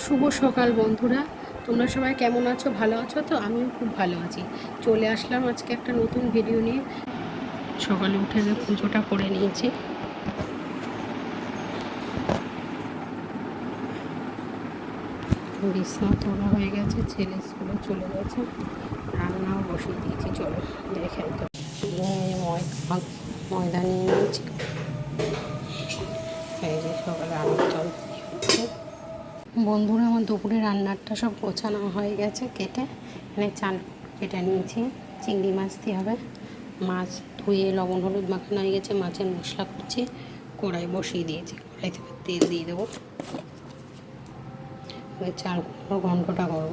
শুভ সকাল বন্ধুরা। তোমরা সবাই কেমন আছো? ভালো আছো? তো আমিও খুব ভালো আছি। চলে আসলাম আজকে একটা নতুন ভিডিও নিয়ে। সকালে উঠে যে পুজোটা করে নিয়েছি। বিছনা তোলা হয়ে গেছে, ছেলে স্কুলে চলে গেছে। রান্নাও বসিয়ে দিয়েছি, চলো দেখে তো। ময়দা নিয়ে নিয়েছি। এই যে সকালে বন্ধুরা, আমার দুপুরে রান্নাটা সব গোছানো হয়ে গেছে, কেটে এখানে চাল কেটে নিয়েছি। চিংড়ি মাছ দিয়ে হবে। মাছ ধুয়ে লবণ হলুদ মাখানো হয়ে গেছে, মাছের মশলা করছি, কড়াই বসিয়ে দিয়েছি। কড়াই থেকে তেল দিয়ে দেবো। চাল ঘন্টটা করব।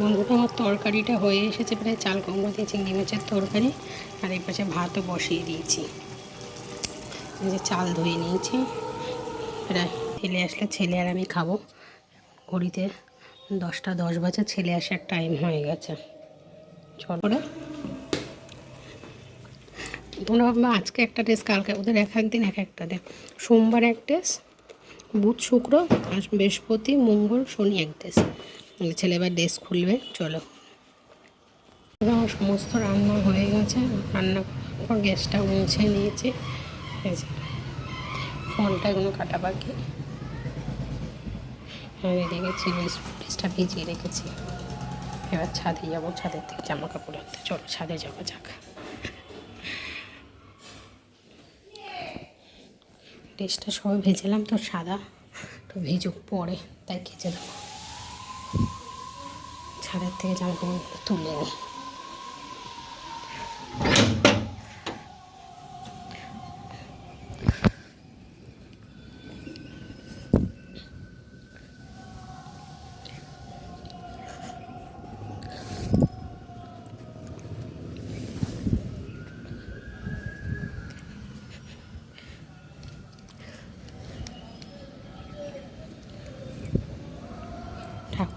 বন্ধুটা আমার তরকারিটা হয়ে এসেছে, প্রায় চাল কুমড়ো দিয়ে চিংড়ি মাছের তরকারি। আর এই পাশে ভাতও বসিয়ে দিয়েছি। যে চাল ধুয়ে নিয়েছি। প্রায় ছেলে আসলে ছেলে আর আমি খাব। ঘড়িতে দশটা, দশ বাজে, ছেলে আসার টাইম হয়ে গেছে। চল করে তোমরা আজকে একটা ড্রেস কালকে, ওদের এক একদিন এক একটা দেয় সোমবার এক ড্রেস বুধ, শুক্র আর বৃহস্পতি, মঙ্গল, শনি এক ড্রেস ছেলে এবার ড্রেস খুলবে, চলো। আমার সমস্ত রান্না হয়ে গেছে। রান্না গ্যাসটা মুছে নিয়েছি। ফোনটা এগুলো কাটা বাকি। আর এদিকে চিলি ভিজিয়ে রেখেছি। এবার ছাদে যাব, ছাদের থেকে জামা কাপড় আনতে। চলো, ছাদে যাব যাক। ড্রেসটা সবাই ভেজেলাম, তো সাদা, তো ভিজুক পরে, তাই কেচে দেবো। ছাদের থেকে জামা কাপড়গুলো তুলে নিই।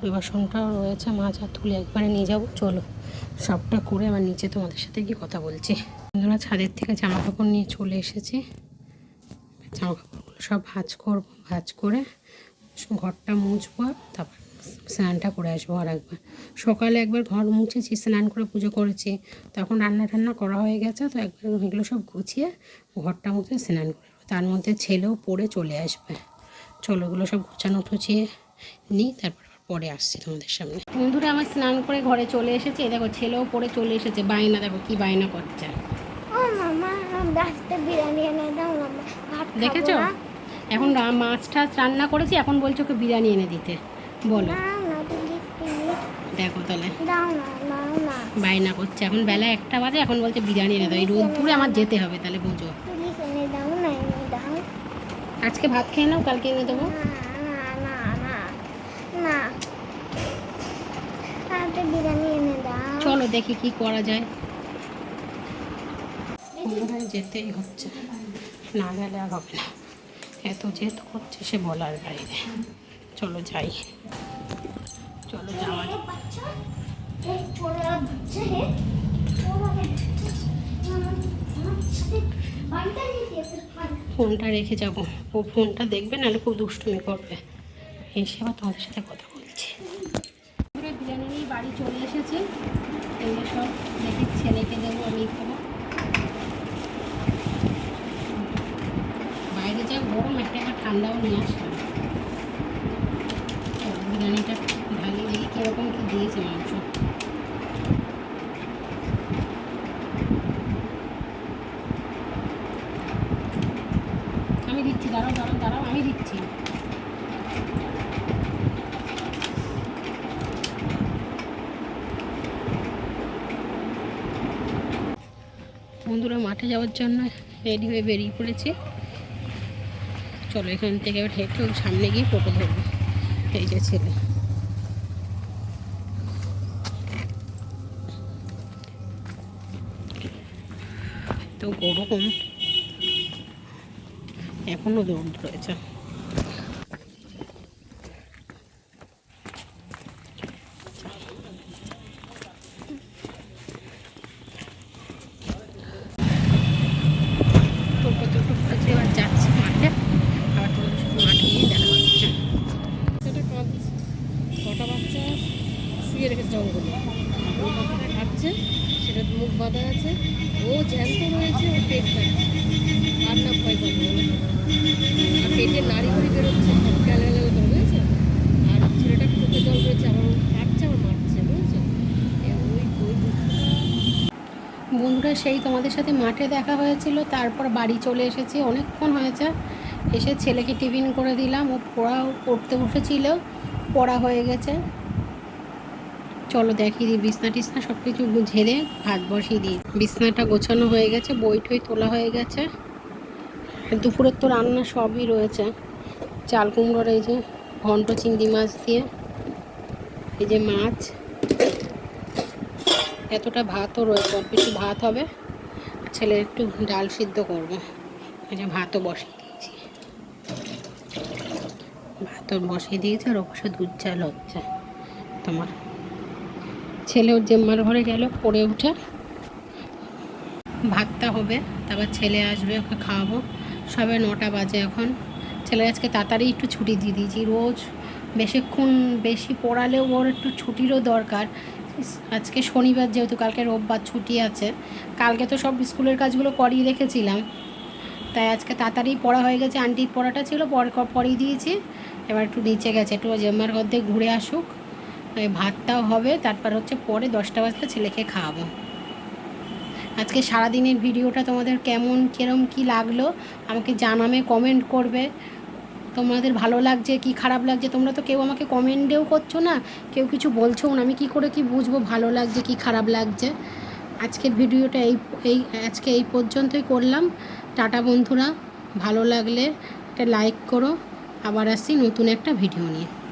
ঠাকুর বাসনটাও রয়েছে মাজা তুলে একবারে নিয়ে যাব। চলো, সবটা করে আমার নিচে তোমাদের সাথে গিয়ে কথা বলছি। বন্ধুরা, ছাদের থেকে জামা কাপড় নিয়ে চলে এসেছি। জামা কাপড়গুলো সব ভাজ করব, ভাজ করে ঘরটা মুছবো তারপর স্নানটা করে আসব আর একবার। সকালে একবার ঘর মুছেছি, স্নান করে পুজো করেছি। তখন রান্না টান্না করা হয়ে গেছে, তো একবার এগুলো সব গুছিয়ে ঘরটা মুছে স্নান করে তার মধ্যে ছেলেও পড়ে চলে আসবে। চলো ওগুলো সব গুছানো টুছিয়ে নিই, তারপর পরে আসছি তোমাদের সামনে। বন্ধুরা আমার স্নান করে ঘরে চলে এসেছে। দেখো ছেলেও পরে চলে এসেছে। বায়না দেখো কি বায়না করছে। দেখেছ? এখন মাছ টাছ রান্না করেছি এখন বলছো ওকে বিরিয়ানি এনে দিতে। বলো। দেখো তাহলে। বায়না করছে। এখন বেলা একটা বাজে এখন বলছে বিরিয়ানি এনে দাও। এই রোদ্দুরে আমার যেতে হবে তাহলে বুঝো। আজকে ভাত খেয়ে নাও কালকে এনে দেবো না না না না না রাতে বিরিয়ানি এনে দাও চলো দেখি কি করা যায়। যেতেই হচ্ছে? না গেলে আর হবে না। এত জেদ করছে সে বলার বাইরে। চলো যাই। চলো যাওয়া ফোনটা রেখে যাব। ও ফোনটা দেখবে, নাহলে খুব দুষ্টুমি করবে। এসে আবার তোমাদের সাথে কথা বলছি। বিরিয়ানি বাড়ি চলে এসেছি। সব আমি বাইরে যা গরম একটা আবার ঠান্ডাও নিয়ে আসলাম। বিরিয়ানিটা ঢালি দেখি কীরকম কী দিয়েছে মাংস। আমি দিচ্ছি, দাঁড়াও দাঁড়াও দাঁড়াও, আমি দিচ্ছি। বন্ধুরা মাঠে যাওয়ার জন্য রেডি হয়ে বেরিয়ে পড়েছি। চলো এখান থেকে এবার হেঁটে সামনে গিয়ে ফটো ধরবো। এই যে ছেলে। তো ওরকম এখনও দৌড় রয়েছে। ছটা বাচ্চা শুয়ে রেখেছে জঙ্গলে। ওই পাখিটা খাচ্ছে, সেটা মুখ বাঁধা আছে। ও জ্যান্ত রয়েছে ও পেট খাচ্ছে আর না ভয় পাবে। আর পেটে নাড়ি করে বেরোচ্ছে বুঝেছে? আর ছেলেটা চোখে জল রয়েছে আমার খাচ্ছে আমার মারছে, বুঝেছ? ওই বন্ধুরা, সেই তোমাদের সাথে মাঠে দেখা হয়েছিল, তারপর বাড়ি চলে এসেছি। অনেকক্ষণ হয়েছে, এসে ছেলেকে টিফিন করে দিলাম। ও পড়াও পড়তে বসেছিল। পড়া হয়ে গেছে। চলো দেখিয়ে দিই বিছনা টিছনা সব কিছু ঝেড়ে ভাত বসিয়ে দিই। বিছনাটা গোছানো হয়ে গেছে, বই টই তোলা হয়ে গেছে। দুপুরের তো রান্না সবই রয়েছে। চাল কুমড়োর এই যে ঘন্ট চিংড়ি মাছ দিয়ে, এই যে মাছ। এতটা ভাতও রয়েছে একটু ভাত হবে। ছেলে একটু ডাল সিদ্ধ করব। এই যে ভাতও বসিয়ে ভাতও বসিয়ে দিয়েছি আর ওপাশে দুধ চাল হচ্ছে। তোমার ছেলে ওর জেম্মার ঘরে গেল, পড়ে উঠে ভাতটা হবে, তারপর ছেলে আসবে, ওকে খাওয়াবো। সবে নটা বাজে এখন। ছেলে আজকে তাড়াতাড়ি একটু ছুটি দিয়ে দিয়েছি। রোজ বেশিক্ষণ বেশি পড়ালেও ওর একটু ছুটিরও দরকার। আজকে শনিবার যেহেতু, কালকে রোববার ছুটি আছে। কালকে তো সব স্কুলের কাজগুলো করিয়ে রেখেছিলাম। তাই আজকে তাড়াতাড়ি পড়া হয়ে গেছে। আন্টির পড়াটা ছিল, পর পড়িয়ে দিয়েছি। এবার একটু নিচে গেছে, একটু জেম্মার দিয়ে ঘুরে আসুক। ভাতটাও হবে, তারপর হচ্ছে পরে দশটা বাজলে ছেলেকে খাওয়াবো। আজকে সারাদিনের ভিডিওটা তোমাদের কেমন, কিরম, কি লাগল, আমাকে জানাবে কমেন্ট করবে। তোমাদের ভালো লাগছে, কি খারাপ লাগছে, তোমরা তো কেউ আমাকে কমেন্টেও করছ না, কেউ কিছু বলছো না, আমি কি করে কি বুঝব, ভালো লাগছে, কি খারাপ লাগছে। আজকের ভিডিওটা এই এই, আজকে এই পর্যন্তই করলাম। টাটা বন্ধুরা, ভালো লাগলে একটা লাইক করো। আবার আসছি নতুন একটা ভিডিও নিয়ে।